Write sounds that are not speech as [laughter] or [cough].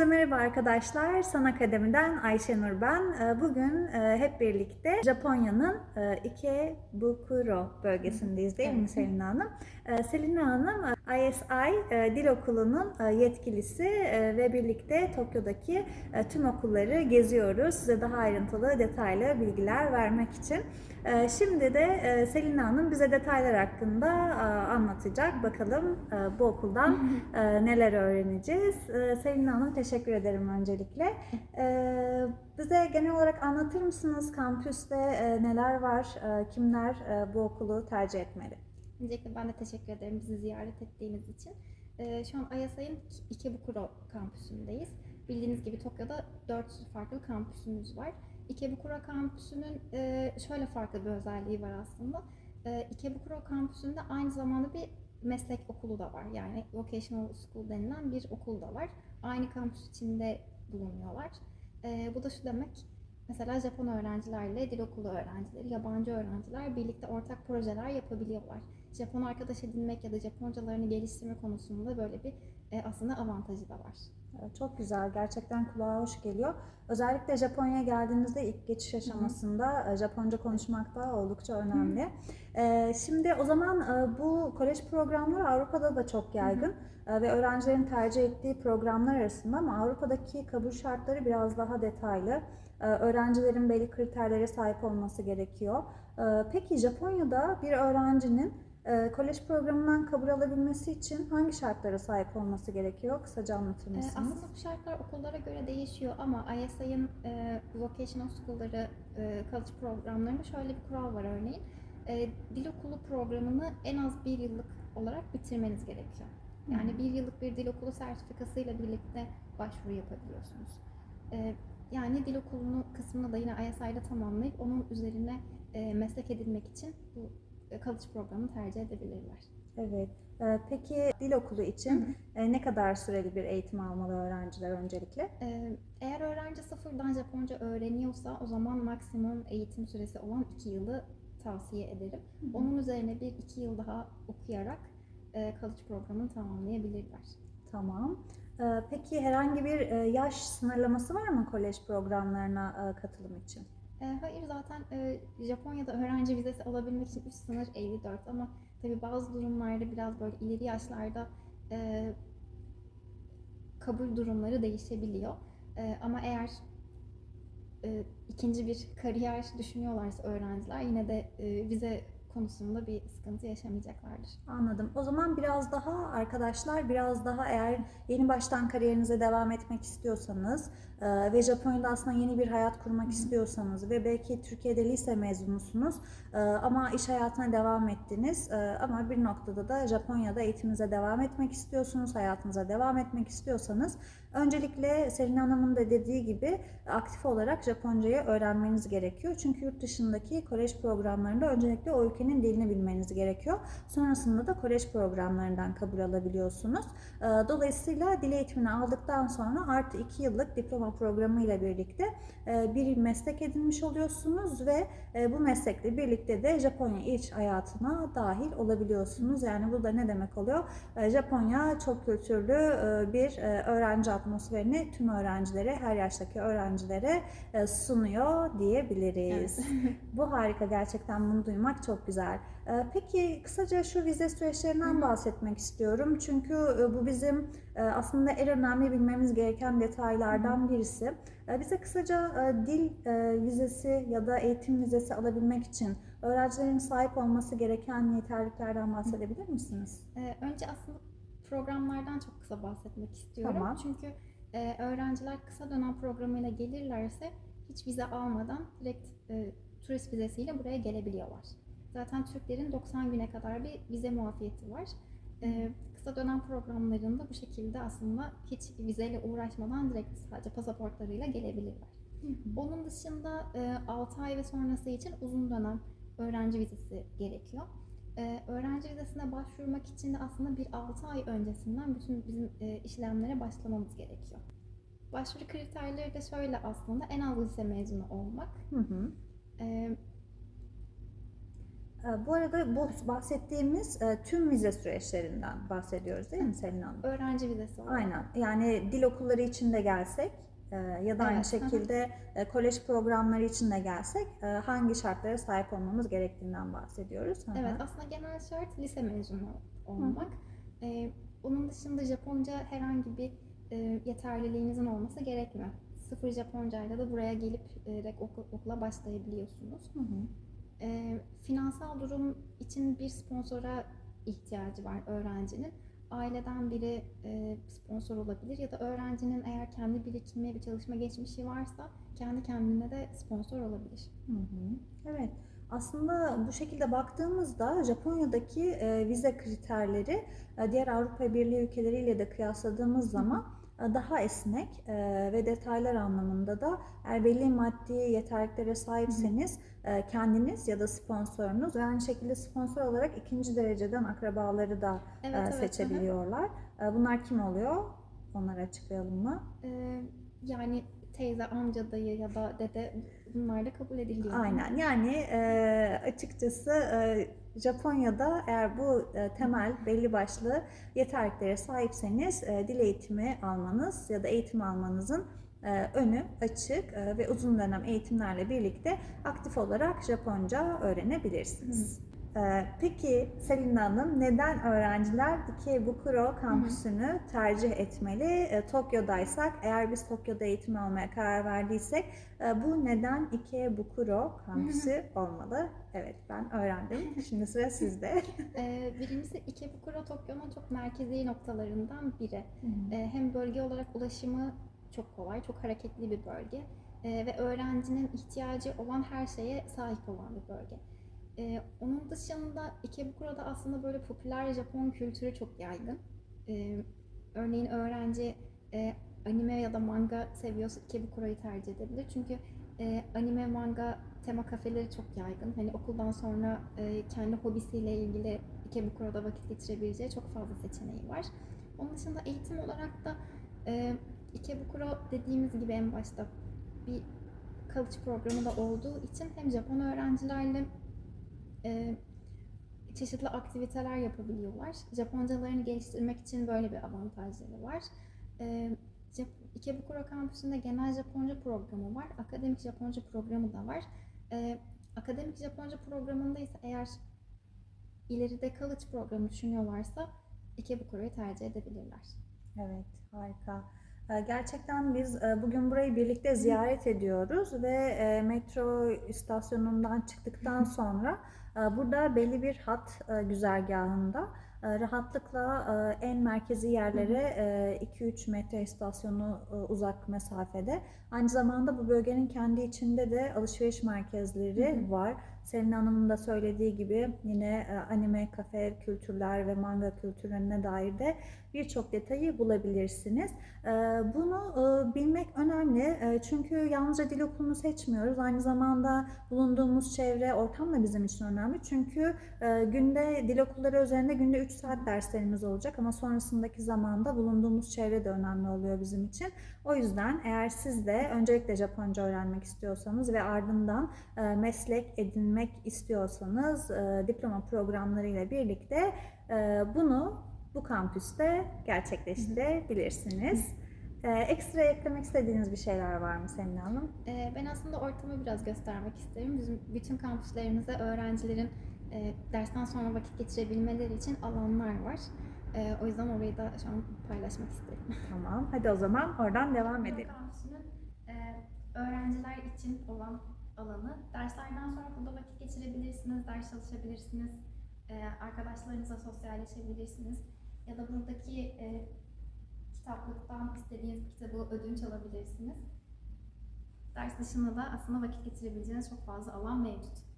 Herkese merhaba arkadaşlar. San Akademi'den Ayşenur ben. Ee, Bugün e, hep birlikte Japonya'nın e, Ikebukuro bölgesindeyiz değil mi. Selina Hanım? Ee, Selina Hanım ISI e, Dil Okulu'nun yetkilisi ve birlikte Tokyo'daki tüm okulları geziyoruz. Size daha ayrıntılı, detaylı bilgiler vermek için. Şimdi de Selina Hanım bize detaylar hakkında anlatacak. Bakalım bu okuldan neler öğreneceğiz. E, Selin Hanım teşekkür ederim öncelikle. E, bize genel olarak anlatır mısınız kampüste e, neler var, e, kimler e, bu okulu tercih etmeli? Öncelikle ben de teşekkür ederim bizi ziyaret ettiğiniz için. Ee, şu an Ayasay'ın Ikebukuro kampüsündeyiz. Bildiğiniz gibi Tokyo'da 4 farklı kampüsümüz var. Ikebukuro kampüsünün şöyle farklı bir özelliği var aslında. Ikebukuro kampüsünde aynı zamanda bir meslek okulu da var. Yani Vocational School denilen bir okul da var. Aynı kampüs içinde bulunuyorlar. E, bu da şu demek, Mesela Japon öğrencilerle dil okulu öğrencileri, yabancı öğrenciler birlikte ortak projeler yapabiliyorlar. Japon arkadaş edinmek ya da Japoncalarını geliştirme konusunda böyle bir e, aslında avantajı da var. E, Çok güzel, gerçekten kulağa hoş geliyor. Özellikle Japonya'ya geldiğinizde ilk geçiş aşamasında e, Japonca konuşmak da oldukça önemli. E, Şimdi o zaman e, bu kolej programları Avrupa'da da çok yaygın E, ve öğrencilerin tercih ettiği programlar arasında ama Avrupa'daki kabul şartları biraz daha detaylı. Öğrencilerin belli kriterlere sahip olması gerekiyor. Peki Japonya'da bir öğrencinin kolej programından kabul alabilmesi için hangi şartlara sahip olması gerekiyor? Kısaca anlatır E, mısınız? aslında bu şartlar okullara göre değişiyor ama ISI'ın e, Vocational School'ları, e, college programlarında şöyle bir kural var örneğin. E, dil okulu programını en az bir yıllık olarak bitirmeniz gerekiyor. Yani bir yıllık bir dil okulu sertifikasıyla birlikte başvuru yapabiliyorsunuz. Ee, yani dil okulunu kısmını da yine ISI'de tamamlayıp onun üzerine e, meslek edinmek için bu e, college programını tercih edebilirler. Evet. Ee, Peki dil okulu için e, ne kadar süreli bir eğitim almalı öğrenciler öncelikle? Ee, eğer öğrenci sıfırdan Japonca öğreniyorsa o zaman maksimum eğitim süresi olan 2 yılı tavsiye ederim. Onun üzerine bir iki yıl daha okuyarak e, college programını tamamlayabilirler. Tamam. Ee, Peki herhangi bir e, yaş sınırlaması var mı kolej programlarına e, katılım için? E, hayır zaten e, Japonya'da öğrenci vizesi alabilmek için üst sınır 54 ama tabi bazı durumlarda biraz böyle ileri yaşlarda e, kabul durumları değişebiliyor. E, ama eğer e, ikinci bir kariyer düşünüyorlarsa öğrenciler yine de e, vize konusunda bir sıkıntı yaşamayacaklardır. Anladım. O zaman biraz daha arkadaşlar biraz daha eğer yeni baştan kariyerinize devam etmek istiyorsanız e, ve Japonya'da aslında yeni bir hayat kurmak istiyorsanız ve belki Türkiye'de lise mezunusunuz e, ama iş hayatına devam ettiniz e, ama bir noktada da Japonya'da eğitiminize devam etmek istiyorsunuz, hayatınıza devam etmek istiyorsanız öncelikle Selin Hanım'ın da dediği gibi aktif olarak Japoncayı öğrenmeniz gerekiyor. Çünkü yurt dışındaki kolej programlarında öncelikle o ülkenin dilini bilmeniz gerekiyor. Sonrasında da kolej programlarından kabul alabiliyorsunuz. Ee, Dolayısıyla dil eğitimini aldıktan sonra artı 2 yıllık diploma programı ile birlikte e, bir meslek edinmiş oluyorsunuz ve e, bu meslekle birlikte de Japonya iç hayatına dahil olabiliyorsunuz. Yani bu da ne demek oluyor? E, Japonya çok kültürlü bir öğrenci atmosferini tüm öğrencilere, her yaştaki öğrencilere e, sunuyor diyebiliriz. [laughs] Bu harika gerçekten bunu duymak çok güzel. Ee, Peki kısaca şu vize süreçlerinden bahsetmek istiyorum. Çünkü e, bu bizim e, aslında en önemli bilmemiz gereken detaylardan birisi. E, Bize kısaca e, dil e, vizesi ya da eğitim vizesi alabilmek için öğrencilerin sahip olması gereken yeterliliklerden bahsedebilir misiniz? E, önce aslında programlardan çok kısa bahsetmek istiyorum. Tamam. Çünkü e, öğrenciler kısa dönem programıyla gelirlerse hiç vize almadan direkt e, turist vizesiyle buraya gelebiliyorlar. Zaten Türklerin 90 güne kadar bir vize muafiyeti var. E, kısa dönem programlarında bu şekilde aslında hiç vizeyle uğraşmadan direkt sadece pasaportlarıyla gelebilirler. Onun dışında e, 6 ay ve sonrası için uzun dönem öğrenci vizesi gerekiyor. E, öğrenci vizesine başvurmak için de aslında bir 6 ay öncesinden bütün bizim e, işlemlere başlamamız gerekiyor. Başvuru kriterleri de şöyle aslında en az lise mezunu olmak, Hı hı. e, E, Bu arada bu bahsettiğimiz e, tüm vize süreçlerinden bahsediyoruz değil mi Selin Hanım? Öğrenci vizesi olarak. Aynen. Yani dil okulları için de gelsek ya da aynı Evet, hı hı. şekilde e, kolej programları için de gelsek e, hangi şartlara sahip olmamız gerektiğinden bahsediyoruz. Hı hı. Evet aslında genel şart lise mezunu olmak. Ee, onun dışında Japonca herhangi bir e, yeterliliğinizin olması gerekmiyor. Sıfır Japoncayla da buraya gelip direkt okula başlayabiliyorsunuz. Hı hı. Ee, finansal durum için bir sponsora ihtiyacı var öğrencinin. Aileden biri e, sponsor olabilir ya da öğrencinin eğer kendi birikimi, bir çalışma geçmişi varsa kendi kendine de sponsor olabilir. Hı hı. Evet. Aslında bu şekilde baktığımızda Japonya'daki e, vize kriterleri e, diğer Avrupa Birliği ülkeleriyle de kıyasladığımız zaman daha esnek e, ve detaylar anlamında da eğer belli maddi yeterliliklere sahipseniz e, kendiniz ya da sponsorunuz ve aynı şekilde sponsor olarak ikinci dereceden akrabaları da e, Evet, evet, seçebiliyorlar. E, Bunlar kim oluyor? Onları açıklayalım mı? Yani teyze, amca, dayı ya da dede bunlar da kabul ediliyor. Aynen yani e, açıkçası e, Japonya'da eğer bu e, temel belli başlı yeterliklere sahipseniz e, dil eğitimi almanız ya da eğitim almanızın e, önü açık e, ve uzun dönem eğitimlerle birlikte aktif olarak Japonca öğrenebilirsiniz. E, Peki Selin Hanım neden öğrenciler Ikebukuro kampüsünü tercih etmeli? E, Tokyo'daysak eğer biz Tokyo'da eğitim almaya karar verdiysek e, bu neden Ikebukuro kampüsü olmalı? Evet ben öğrendim. [laughs] Şimdi sıra sizde. [laughs] Ee, birincisi Ikebukuro Tokyo'nun çok merkezi noktalarından biri. Ee, hem bölge olarak ulaşımı çok kolay, çok hareketli bir bölge Ee, ve öğrencinin ihtiyacı olan her şeye sahip olan bir bölge. Ee, onun dışında Ikebukura'da aslında böyle popüler Japon kültürü çok yaygın. Ee, örneğin öğrenci e, anime ya da manga seviyorsa Ikebukura'yı tercih edebilir. Çünkü e, anime, manga tema kafeleri çok yaygın. Hani okuldan sonra e, kendi hobisiyle ilgili Ikebukura'da vakit geçirebileceği çok fazla seçeneği var. Onun dışında eğitim olarak da e, Ikebukuro dediğimiz gibi en başta bir college programı da olduğu için hem Japon öğrencilerle e, çeşitli aktiviteler yapabiliyorlar. Japoncalarını geliştirmek için böyle bir avantajları var. E, Ikebukuro kampüsünde genel Japonca programı var. Akademik Japonca programı da var. E, akademik Japonca programında ise eğer ileride college programı düşünüyorlarsa Ikebukuro'yu tercih edebilirler. Evet, harika. Ee, Gerçekten biz e, bugün burayı birlikte ziyaret ediyoruz ve e, metro istasyonundan çıktıktan sonra e, burada belli bir hat e, güzergahında. e, rahatlıkla e, en merkezi yerlere 2-3 metro istasyonu e, uzak mesafede. Aynı zamanda bu bölgenin kendi içinde de alışveriş merkezleri var. Selin Hanım'ın da söylediği gibi yine e, anime, kafe kültürler ve manga kültürlerine dair de birçok detayı bulabilirsiniz. Ee, Bunu e, bilmek önemli E, çünkü yalnızca dil okulunu seçmiyoruz. Aynı zamanda bulunduğumuz çevre, ortam da bizim için önemli. Çünkü e, günde dil okulları üzerinde günde 3 saat derslerimiz olacak ama sonrasındaki zamanda bulunduğumuz çevre de önemli oluyor bizim için. O yüzden eğer siz de öncelikle Japonca öğrenmek istiyorsanız ve ardından e, meslek edinmek istiyorsanız e, diploma programlarıyla birlikte e, bunu bu kampüste gerçekleştirebilirsiniz. Ee, ekstra eklemek istediğiniz bir şeyler var mı Selin Hanım? Ee, Ben aslında ortamı biraz göstermek isterim. Bizim bütün kampüslerimizde öğrencilerin e, dersten sonra vakit geçirebilmeleri için alanlar var. Ee, o yüzden orayı da şu an paylaşmak isterim. [laughs] Tamam. Hadi o zaman oradan devam edelim. Kampüsünün e, öğrenciler için olan alanı. Derslerden sonra burada vakit geçirebilirsiniz, ders çalışabilirsiniz, e, arkadaşlarınızla sosyalleşebilirsiniz. Ya da buradaki e, kitaplıktan istediğiniz kitabı ödünç alabilirsiniz. Ders dışında da aslında vakit geçirebileceğiniz çok fazla alan mevcut.